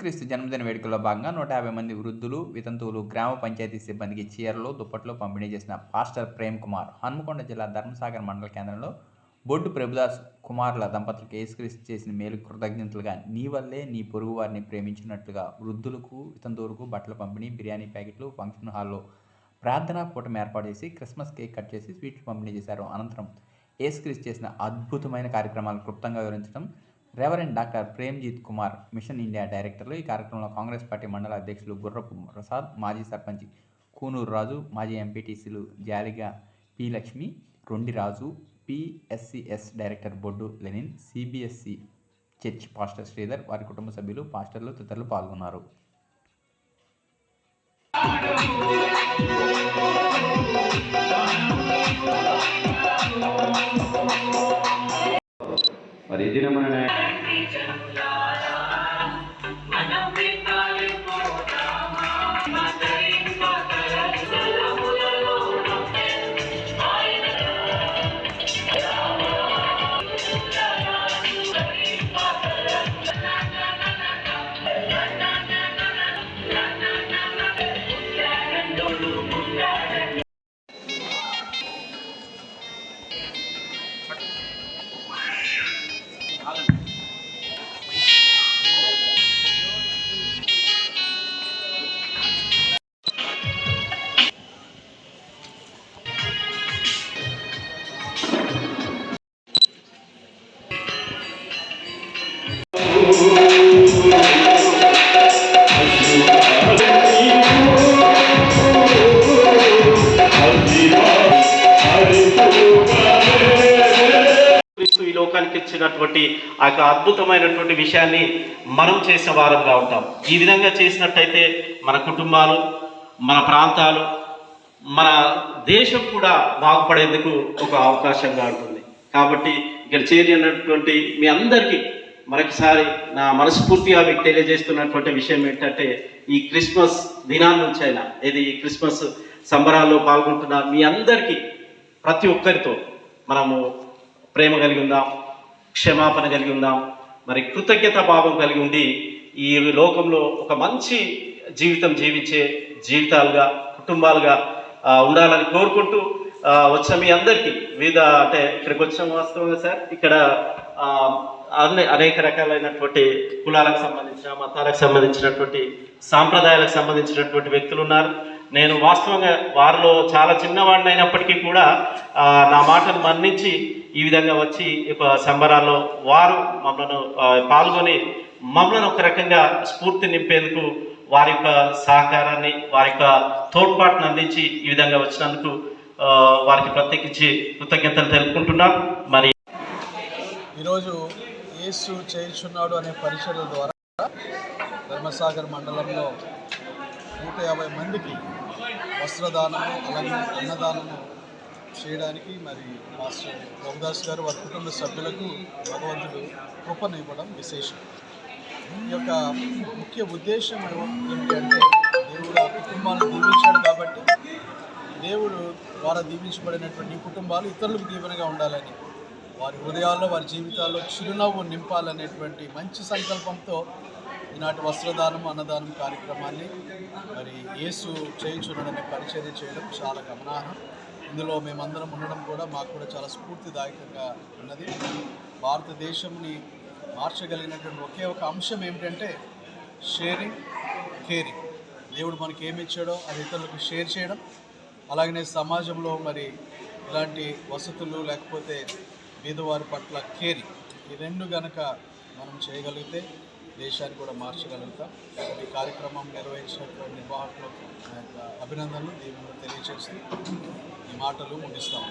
క్రీస్తు జన్మదిన వేడుకల్లో భాగంగా నూట యాభై మంది వృద్ధులు వితంతువులు గ్రామ పంచాయతీ సిబ్బందికి చీరలు దుప్పట్లు పంపిణీ చేసిన పాస్టర్ ప్రేమ్ కుమార్ హన్మకొండ జిల్లా ధర్మసాగర్ మండల కేంద్రంలో బొడ్డు ప్రభుదాస్ కుమారుల దంపతులకు ఏసుక్రీస్తు చేసిన మేలు కృతజ్ఞతలుగా నీ వల్లే నీ పొరుగు వారిని ప్రేమించినట్లుగా వృద్ధులకు వితంతువులకు బట్టల పంపిణీ బిర్యానీ ప్యాకెట్లు ఫంక్షన్ హాల్లో ప్రార్థనా కూటమి ఏర్పాటు చేసి క్రిస్మస్ కేక్ కట్ చేసి స్వీట్లు పంపిణీ చేశారు. అనంతరం ఏసుక్రీస్తు చేసిన అద్భుతమైన కార్యక్రమాలు క్లుప్తంగా వివరించడం reverend doctor Premjeet Kumar mission India డైరెక్టర్లు ఈ కార్యక్రమంలో కాంగ్రెస్ పార్టీ మండల అధ్యక్షులు గుర్రపు ప్రసాద్ మాజీ సర్పంచ్ కూనూరు రాజు మాజీ ఎంపీటీసీలు జాలిగా P Lakshmi Rondi Raju PSCS director Boddu Lenin CBSC church pastor Sridhar వారి కుటుంబ సభ్యులు పాస్టర్లు తదితరులు పాల్గొన్నారు. మరి ఈ లోకానికి ఇచ్చినటువంటి ఆ యొక్క అద్భుతమైనటువంటి విషయాన్ని మనం చేసే వారంగా ఉంటాం. ఈ విధంగా చేసినట్టయితే మన కుటుంబాలు మన ప్రాంతాలు మన దేశం కూడా బాగుపడేందుకు ఒక అవకాశంగా ఉంటుంది. కాబట్టి ఇక్కడ చేరినటువంటి మీ అందరికీ మరొకసారి నా మనస్ఫూర్తిగా మీకు తెలియజేస్తున్నటువంటి విషయం ఏంటంటే ఈ క్రిస్మస్ దినాల నుంచి అయినా ఇది ఈ క్రిస్మస్ సంబరాల్లో పాల్గొంటున్న మీ అందరికీ ప్రతి ఒక్కరితో మనము ప్రేమ కలిగి ఉందాం. క్షమాపణ కలిగి ఉందాం. మరి కృతజ్ఞత భావం కలిగి ఉండి ఈ లోకంలో ఒక మంచి జీవితం జీవించే జీవితాలుగా కుటుంబాలుగా ఉండాలని కోరుకుంటూ వచ్చిన మీ అందరికీ వివిధ అంటే ఇక్కడికి వచ్చిన వాస్తవంగా సార్ ఇక్కడ అన్ని అనేక రకాలైనటువంటి కులాలకు సంబంధించిన మతాలకు సంబంధించినటువంటి సాంప్రదాయాలకు సంబంధించినటువంటి వ్యక్తులు ఉన్నారు. నేను వాస్తవంగా వారిలో చాలా చిన్నవాడిని అయినప్పటికీ కూడా నా మాటను మన్నించి ఈ విధంగా వచ్చి సంబరాల్లో వారు మమ్మల్ని పాల్గొని మమ్మల్ని ఒక రకంగా స్ఫూర్తి నింపేందుకు వారి యొక్క సహకారాన్ని వారి యొక్క తోడ్పాటును అందించి ఈ విధంగా వచ్చినందుకు వారికి ప్రత్యేకించి కృతజ్ఞతలు తెలుపుకుంటున్నాం. మరి ఈరోజు యేసు చేయుచున్నాడు అనే పరిచయం ద్వారా ధర్మసాగర్ మండలంలో నూట యాభై మందికి వస్త్రదానము అలాగే అన్నదానము చేయడానికి మరి మాస్టర్ రఘుదాస్ గారు వారి కుటుంబ సభ్యులకు భగవంతుడు కృపనివ్వడం విశేషం. ఈ యొక్క ముఖ్య ఉద్దేశం ఏమిటి అంటే దేవుడు ఆ కుటుంబాలను దీవించాడు కాబట్టి దేవుడు ద్వారా దీవించబడినటువంటి కుటుంబాలు ఇతరులకు దీవెనగా ఉండాలని వారి హృదయాల్లో వారి జీవితాల్లో చిరునవ్వు నింపాలనేటువంటి మంచి సంకల్పంతో ఈనాటి వస్త్రదానం అన్నదానం కార్యక్రమాన్ని మరి యేసు చేయించున్నాడనే పరిచయం చేయడం చాలా గమనార్హం. ఇందులో మేమందరం ఉండడం కూడా మాకు కూడా చాలా స్ఫూర్తిదాయకంగా ఉన్నది. భారతదేశంని మార్చగలిగినటువంటి ఒకే ఒక అంశం ఏమిటంటే షేరింగ్ కేరింగ్ దేవుడు మనకి ఏమి ఇచ్చాడో అది ఇతరులకు షేర్ చేయడం. అలాగనే సమాజంలో మరి ఇలాంటి వసతులు లేకపోతే బీదవారి పట్ల కేరింగ్ ఈ రెండు గనక మనం చేయగలిగితే దేశాన్ని కూడా మార్చగలుగుతాం. ఈ కార్యక్రమం నిర్వహించినటువంటి నిర్వాహకులకు యొక్క అభినందనలు. దీని తెలియజేస్తూ ఈ మాటలు ముగిస్తాము